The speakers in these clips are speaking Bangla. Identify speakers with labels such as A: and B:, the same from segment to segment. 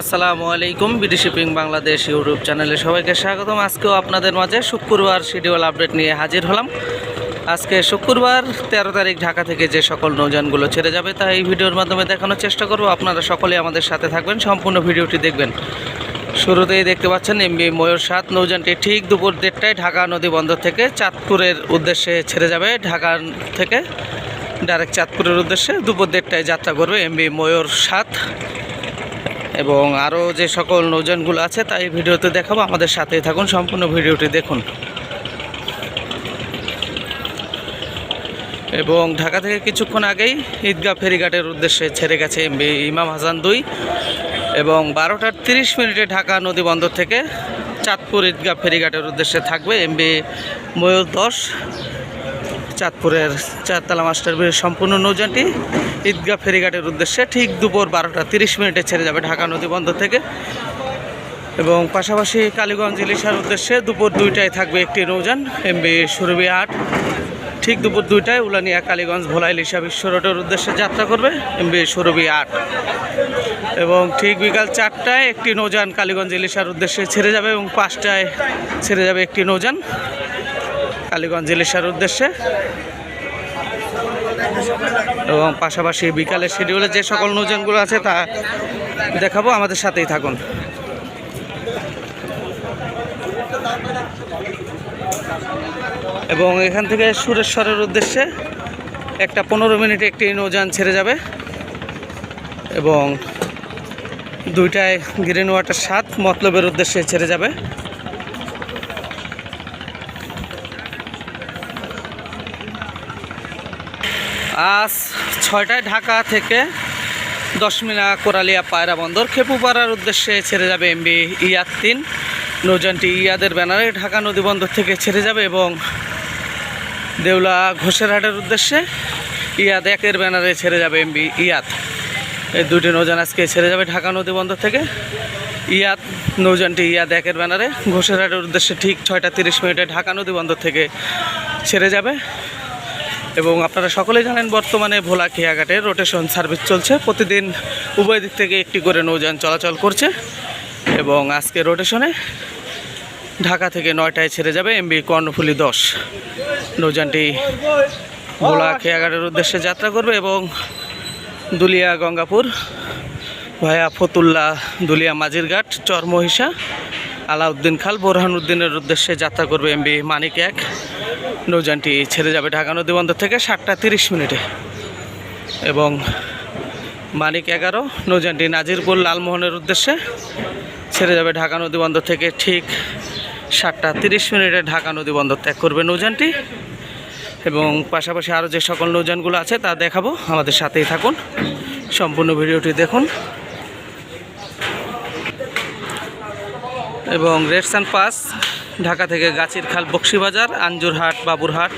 A: আসসালামু আলাইকুম বিডি শিপিং বাংলাদেশ ইউটিউব চ্যানেলে সবাইকে স্বাগতম। আজকেও আপনাদের মাঝে শুক্রবার শিডিউল আপডেট নিয়ে হাজির হলাম। আজকে শুক্রবার, তেরো তারিখ, ঢাকা থেকে যে সকল নৌযানগুলো ছেড়ে যাবে তা এই ভিডিওর মাধ্যমে দেখানোর চেষ্টা করব। আপনারা সকলে আমাদের সাথে থাকবেন, সম্পূর্ণ ভিডিওটি দেখবেন। শুরুতেই দেখতে পাচ্ছেন এমবি ময়ূর সাত, নৌযানটি ঠিক দুপুর দেড়টায় ঢাকা নদী বন্দর থেকে চাঁদপুরের উদ্দেশ্যে ছেড়ে যাবে। ঢাকা থেকে ডাইরেক্ট চাঁদপুরের উদ্দেশ্যে দুপুর দেড়টায় যাত্রা করবে এমবি ময়ূর সাত। এবং আরও যে সকল নৌযানগুলো আছে, তাই ভিডিওতে দেখাবো। আমাদের সাথেই থাকুন, সম্পূর্ণ ভিডিওটি দেখুন। এবং ঢাকা থেকে কিছুক্ষণ আগেই ঈদগাহ ফেরিঘাটের উদ্দেশ্যে ছেড়ে গেছে ইমাম হাসান দুই এবং বারোটার তিরিশ মিনিটে ঢাকা নদী বন্দর থেকে চাঁদপুর ঈদগাহ ফেরিঘাটের উদ্দেশ্যে থাকবে এমবি ময়ূর দশ। চাঁদপুরের চারতলা মাস্টার ব্রিজের সম্পূর্ণ নৌযানটি ঈদগাহ ফেরিঘাটের উদ্দেশ্যে ঠিক দুপুর বারোটা তিরিশ মিনিটে ছেড়ে যাবে ঢাকা নদী বন্দর থেকে। এবং পাশাপাশি কালীগঞ্জ ইলিশার উদ্দেশ্যে দুপুর দুইটায় থাকবে একটি নৌযান এমবি সুরভি আট। ঠিক দুপুর দুইটায় উলানিয়া কালীগঞ্জ ভোলা ইলিশা বিশ্ব রোডের উদ্দেশ্যে যাত্রা করবে এমবি সুরভি আট। এবং ঠিক বিকাল চারটায় একটি নৌযান কালীগঞ্জ ইলিশার উদ্দেশ্যে ছেড়ে যাবে এবং পাঁচটায় ছেড়ে যাবে একটি নৌযান। কালীগঞ্জ ইলিশার উদ্দেশ্যে। এবং পাশাপাশি বিকালের শিডিউলে যে সকল নৌযানগুলো আছে তা দেখাবো, আমাদের সাথেই থাকুন। এবং এখান থেকে সুরেশ্বরের উদ্দেশ্যে একটা পনেরো মিনিটে একটি নৌযান ছেড়ে যাবে। এবং দুইটায় গ্রিন ওয়াটার সাত মতলবের উদ্দেশ্যে ছেড়ে যাবে। আজ ছয়টায় ঢাকা থেকে দশমিনা কোরালিয়া পায়রা বন্দর খেপুপাড়ার উদ্দেশ্যে ছেড়ে যাবে এমবি ইয়াদ তিন নৌযানটি ইয়াদের ব্যানারে ঢাকা নদী বন্দর থেকে ছেড়ে যাবে এবং দেউলা ঘোষেরহাটের উদ্দেশ্যে ইয়াদ একের ব্যানারে ছেড়ে যাবে এমবি ইয়াদ। এই দুটি নৌযান আজকে ছেড়ে যাবে ঢাকা নদী বন্দর থেকে। ইয়াদ, নৌযানটি ইয়াদ একের ব্যানারে। ঘোষেরহাটের উদ্দেশ্যে ঠিক ছয়টা তিরিশ মিনিটে ঢাকা নদী বন্দর থেকে ছেড়ে যাবে। এবং আপনারা সকলেই জানেন বর্তমানে ভোলা খেয়াঘাটে রোটেশন সার্ভিস চলছে। প্রতিদিন উভয় দিক থেকে একটি করে নৌযান চলাচল করছে এবং আজকে রোটেশনে ঢাকা থেকে নয়টায় ছেড়ে যাবে এমবি কর্ণফুলি দশ। নৌযানটি ভোলা খেয়াঘাটের উদ্দেশ্যে যাত্রা করবে এবং দুলিয়া গঙ্গাপুর ভায়া ফতুল্লা দুলিয়া মাঝিরঘাট চরমহিষা আলাউদ্দিন খাল, বোরহানুদ্দিনের উদ্দেশ্যে যাত্রা করবে এমবি মানিক এক। নৌযানটি ছেড়ে যাবে ঢাকা নদী বন্দর থেকে সাতটা তিরিশ মিনিটে। এবং মানিক এগারো, নৌযানটি নাজিরপুর লালমোহনের উদ্দেশ্যে ছেড়ে যাবে ঢাকা নদী বন্দর থেকে ঠিক সাতটা তিরিশ মিনিটে ঢাকা নদী বন্দর ত্যাগ করবে নৌযানটি। এবং পাশাপাশি আরও যে সকল নৌযানগুলো আছে তা দেখাবো, আমাদের সাথেই থাকুন, সম্পূর্ণ ভিডিওটি দেখুন। এবং রেডসান পাস ঢাকা থেকে গাছির খাল বক্সিবাজার, আঞ্জুরহাট, বাবুরহাট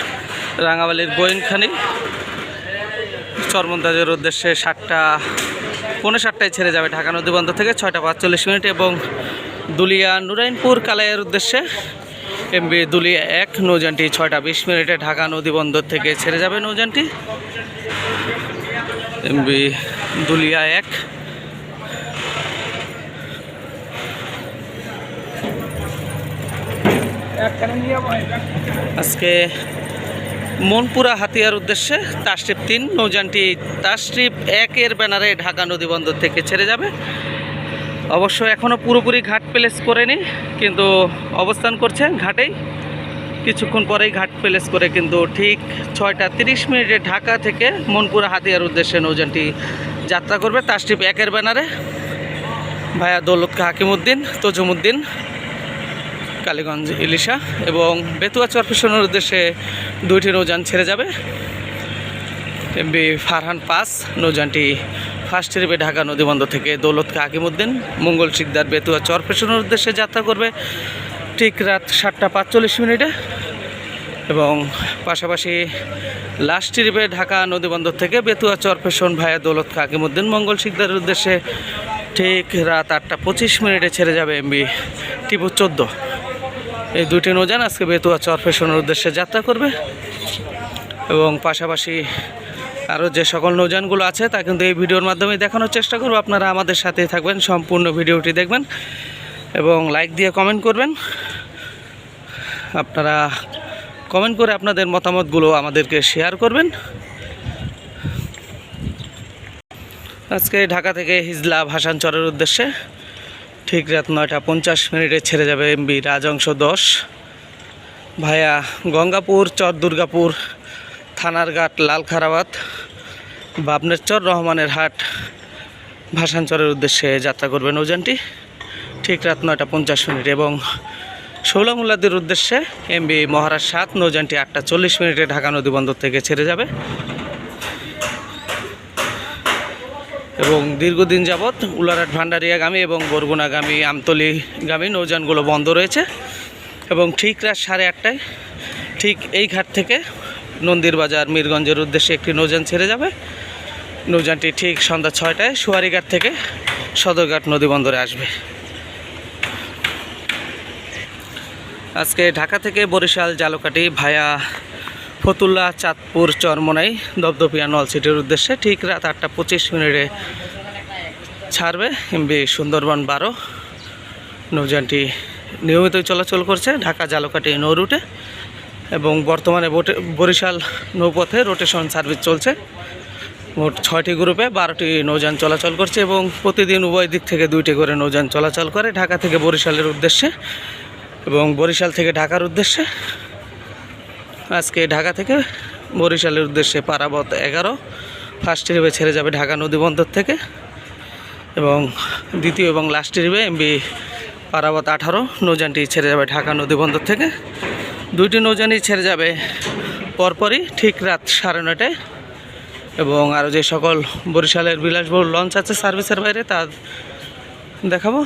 A: রাঙাবালির গোয়েনখানি চরমন্দাজের উদ্দেশ্যে সাতটা, পৌনে সাতটায় ছেড়ে যাবে ঢাকা নদী বন্দর থেকে ছয়টা পাঁচচল্লিশ মিনিট এবং দুলিয়া নুরাইনপুর কালাইয়ের উদ্দেশ্যে এমবি দুলিয়া এক, নৌযানটি ছয়টা বিশ মিনিটে ঢাকা নদী বন্দর থেকে ছেড়ে যাবে নৌযানটি। এমবি দুলিয়া এক আজকে মনপুরা হাতিয়ার উদ্দেশ্যে তাস্ট্রিপ তিন, নৌযানটি তাস্ট্রিপ একের ব্যানারে ঢাকা নদী বন্দর থেকে ছেড়ে যাবে। অবশ্য এখনও পুরোপুরি ঘাট প্লেস করেনি, কিন্তু অবস্থান করছে ঘাটেই। কিছুক্ষণ পরেই ঘাট প্লেস করে কিন্তু ঠিক ছয়টা তিরিশ মিনিটে ঢাকা থেকে মনপুরা হাতিয়ার উদ্দেশ্যে নৌযানটি যাত্রা করবে। তাস্ট্রিপ একের ব্যানারে। ভাইয়া দৌলত হাকিমুদ্দিন তজুমুদ্দিন কালীগঞ্জ, ইলিশা এবং বেতুয়া চরপেশনের উদ্দেশ্যে দুইটি নৌযান ছেড়ে যাবে। এমবি ফারহান পাস, নৌযানটি ফার্স্ট ট্রিপে ঢাকা নদীবন্দর থেকে দৌলত হাকিমুদ্দিন মঙ্গল শিকদার বেতুয়া চরপেশনের উদ্দেশ্যে যাত্রা করবে ঠিক রাত সাতটা পাঁচচল্লিশ মিনিটে এবং পাশাপাশি লাস্ট ট্রিপে ঢাকা নদীবন্দর থেকে বেতুয়া চরপেশন ভায়া দৌলত হাকিমুদ্দিন মঙ্গল শিকদারের উদ্দেশ্যে ঠিক রাত আটটা পঁচিশ মিনিটে ছেড়ে যাবে এমবি টিপু চোদ্দ। এই দুটি নৌযান আজকে বেতুয়া চরপেশনের উদ্দেশ্যে যাত্রা করবে। এবং পাশাপাশি আরও যে সকল নৌযানগুলো আছে, তা কিন্তু এই ভিডিওর মাধ্যমে দেখানোর চেষ্টা করব। আপনারা আমাদের সাথেই থাকবেন, সম্পূর্ণ ভিডিওটি দেখবেন এবং লাইক দিয়ে কমেন্ট করবেন। আপনারা কমেন্ট করে আপনাদের মতামতগুলো আমাদেরকে শেয়ার করবেন। আজকে ঢাকা থেকে হিজলা ভাসানচরের উদ্দেশ্যে ঠিক রাত নয়টা পঞ্চাশ মিনিটে ছেড়ে যাবে এমবি রাজংশ দশ। ভায়া গঙ্গাপুর, চর দুর্গাপুর থানারঘাট লালখারাবাদ, বাবনেরচর রহমানের হাট, ভাসানচরের উদ্দেশ্যে যাত্রা করবে নৌযানটি ঠিক রাত নয়টা পঞ্চাশ মিনিট এবং ষোলামুল্লাদের উদ্দেশ্যে এমবি মহারাজ সাত, নৌযানটি আটটা চল্লিশ মিনিটে ঢাকা নদী বন্দর থেকে ছেড়ে যাবে। এবং দীর্ঘদিন যাবৎ উলারহাট ভান্ডারিয়াগামী এবং বরগুনাগামী আমতলিগামী নৌযানগুলো বন্ধ রয়েছে এবং ঠিক রাত সাড়ে আটটায় ঠিক এই ঘাট থেকে নন্দীর বাজার মিরগঞ্জের উদ্দেশ্যে একটি নৌযান ছেড়ে যাবে। নৌযানটি ঠিক সন্ধ্যা ছয়টায় সুয়ারিঘাট থেকে সদরঘাট নদী বন্দরে আসবে। আজকে ঢাকা থেকে বরিশাল, জালকাটি ভায়া ফতুল্লা চাঁদপুর চরমনাই দপদপিয়া নলসিটির উদ্দেশ্যে ঠিক রাত আটটা পঁচিশ মিনিটে ছাড়বে এমবি সুন্দরবন বারো। নৌযানটি নিয়মিত চলাচল করছে ঢাকা জালকাটি নৌ রুটে এবং বর্তমানে বরিশাল নৌপথে রোটেশন সার্ভিস চলছে। মোট ছয়টি গ্রুপে বারোটি নৌযান চলাচল করছে এবং প্রতিদিন উভয় দিক থেকে দুইটি করে নৌযান চলাচল করে ঢাকা থেকে বরিশালের উদ্দেশ্যে এবং বরিশাল থেকে ঢাকার উদ্দেশ্যে। আজকে ঢাকা থেকে বরিশালের উদ্দেশ্যে পারাবত এগারো। ফার্স্ট ট্রিপে ছেড়ে যাবে ঢাকা নদী বন্দর থেকে এবং দ্বিতীয় এবং লাস্ট ট্রিপে এমবি পারাবত আঠারো। নৌযানটি ছেড়ে যাবে ঢাকা নদী বন্দর থেকে। দুইটি নৌযানই ছেড়ে যাবে পরপরই ঠিক রাত সাড়ে নয়টায় এবং আরও যে সকল বরিশালের বিলাসবহুল লঞ্চ আছে সার্ভিসের বাইরে তা দেখাবো।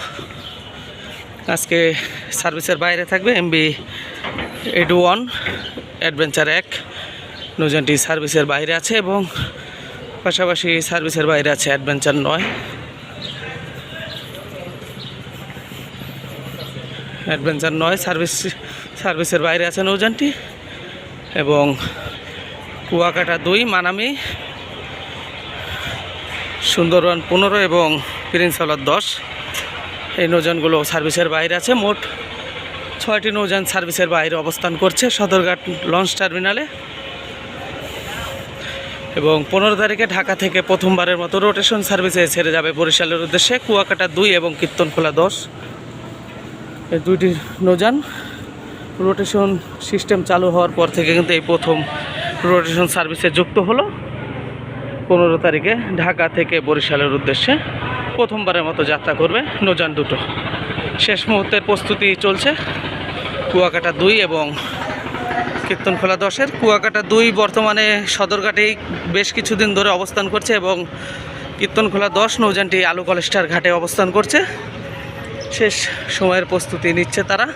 A: আজকে সার্ভিসের বাইরে থাকবে এমবি এইট ওয়ান অ্যাডভেঞ্চার এক। নৌযানটি সার্ভিসের বাইরে আছে এবং পাশাপাশি সার্ভিসের বাইরে আছে অ্যাডভেঞ্চার নয়। অ্যাডভেঞ্চার নয়, সার্ভিস, সার্ভিসের বাইরে আছে নৌযানটি এবং কুয়াকাটা দুই, মানামি, সুন্দরবন পনেরো এবং প্রিন্সওয়ালার দশ। এই নৌযানগুলো সার্ভিসের বাইরে আছে। মোট ছয়টি নৌযান সার্ভিসের বাইরে অবস্থান করছে সদরঘাট লঞ্চ টার্মিনালে। এবং পনেরো তারিখে ঢাকা থেকে প্রথমবারের মতো রোটেশন সার্ভিসে ছেড়ে যাবে বরিশালের উদ্দেশ্যে কুয়াকাটা দুই এবং কীর্তনখোলা দশ। এই দুইটি নৌযান রোটেশন সিস্টেম চালু হওয়ার পর থেকে কিন্তু এই প্রথম রোটেশন সার্ভিসে যুক্ত হলো। পনেরো তারিখে ঢাকা থেকে বরিশালের উদ্দেশ্যে প্রথমবারের মতো যাত্রা করবে নৌযান দুটো। শেষ মুহূর্তের প্রস্তুতি চলছে। কুয়াকাটা দুই এবং কীর্তনখোলা দশের। কুয়াকাটা দুই বর্তমানে সদরঘাটেই বেশ কিছুদিন ধরে অবস্থান করছে এবং কীর্তনখোলা দশ নৌজানটি আলু কলেস্টার ঘাটে অবস্থান করছে। শেষ সময়ের প্রস্তুতি নিচ্ছে তারা।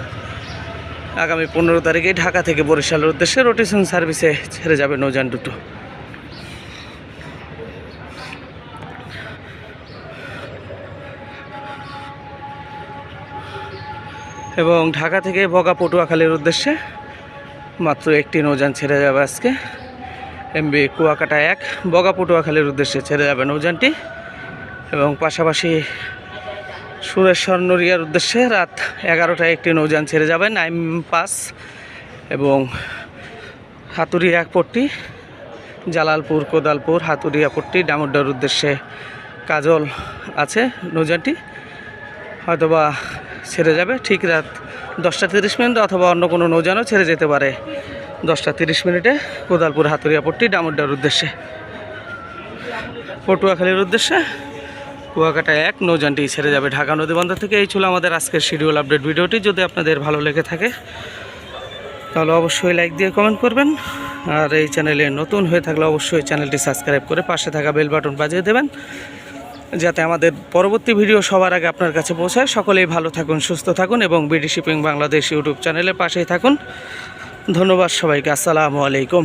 A: আগামী পনেরো তারিখে ঢাকা থেকে বরিশালের উদ্দেশ্যে রোটেশন সার্ভিসে ছেড়ে যাবে নৌজান দুটো। এবং ঢাকা থেকে বগা পটুয়াখালীর উদ্দেশ্যে মাত্র একটি নৌযান ছেড়ে যাবে আজকে। এমবি কুয়াকাটা এক, বগা পটুয়াখালীর উদ্দেশ্যে ছেড়ে যাবে নৌযানটি। এবং পাশাপাশি সুরেশ্বর নড়িয়ার উদ্দেশ্যে রাত এগারোটায় একটি নৌযান ছেড়ে যাবে, নাইম পাস এবং হাতুরিয়া পট্টি, জালালপুর, কোদালপুর হাতুরিয়া পট্টি, ডামুড্ডার উদ্দেশ্যে কাজল আছে নৌযানটি। হয়তোবা ছেড়ে যাবে, ঠিক রাত দশটা তিরিশ মিনিট অথবা অন্য কোনো নৌযানও ছেড়ে যেতে পারে। দশটা তিরিশ মিনিটে কোদালপুর হাতুরিয়া পট্টি ডামুড্ডার উদ্দেশ্যে। পটুয়াখালীর উদ্দেশ্যে কুয়াকাটা এক নৌযানটি ছেড়ে যাবে ঢাকা নদী বন্দর থেকে। এই ছিল আমাদের আজকের শিডিউল আপডেট ভিডিওটি। যদি আপনাদের ভালো লেগে থাকে, তাহলে অবশ্যই লাইক দিয়ে কমেন্ট করবেন। আর এই চ্যানেলে নতুন হয়ে থাকলে অবশ্যই চ্যানেলটি সাবস্ক্রাইব করে পাশে থাকা বেল বাটন বাজিয়ে দেবেন। যাতে আমাদের পরবর্তী ভিডিও সবার আগে আপনার কাছে পৌঁছায়। সকলেই ভালো থাকুন, সুস্থ থাকুন এবং বিডি শিপিং বাংলাদেশ ইউটিউব চ্যানেলের পাশেই থাকুন। ধন্যবাদ সবাইকে, আসসালামু আলাইকুম।